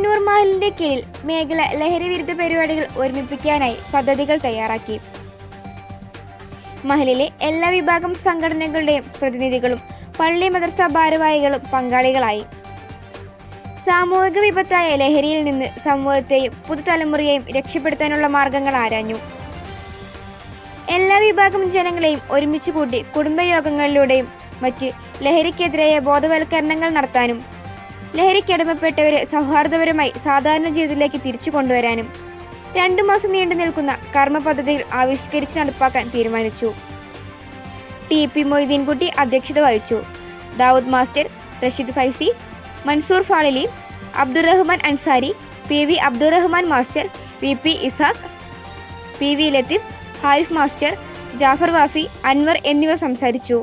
ചെങ്ങന്നൂർ മഹലിന്റെ കീഴിൽ മേഖല ലഹരി വിരുദ്ധ പരിപാടികൾ ഒരുമിപ്പിക്കാനായി പദ്ധതികൾ തയ്യാറാക്കി. മഹലിലെ എല്ലാ വിഭാഗം സംഘടനകളുടെയും പ്രതിനിധികളും പള്ളി മദർസ ഭാരവാഹികളും പങ്കാളികളായി. സാമൂഹിക വിപത്തായ ലഹരിയിൽ നിന്ന് സമൂഹത്തെയും പുതുതലമുറയെയും രക്ഷപ്പെടുത്താനുള്ള മാർഗങ്ങൾ ആരാഞ്ഞു. എല്ലാ വിഭാഗം ജനങ്ങളെയും ഒരുമിച്ച് കൂട്ടി കുടുംബയോഗങ്ങളിലൂടെയും മറ്റ് ലഹരിക്കെതിരായ ബോധവൽക്കരണങ്ങൾ നടത്താനും ലഹരിക്കടിമപ്പെട്ടവരെ സൗഹാർദ്ദപരമായി സാധാരണ ജീവിതത്തിലേക്ക് തിരിച്ചു കൊണ്ടുവരാനും രണ്ടു മാസം നീണ്ടു നിൽക്കുന്ന കർമ്മ പദ്ധതിയിൽ ആവിഷ്കരിച്ച് നടപ്പാക്കാൻ തീരുമാനിച്ചു. ടി പി മൊയ്തീൻകുട്ടി അധ്യക്ഷത വഹിച്ചു. Dawood master Rasheed Faizy Mansoor Fazili Abdurahman Ansari P V Abdurahman master V P Ishaq P V Latheef Harif master Jafar Wafy Anwar എന്നിവർ സംസാരിച്ചു.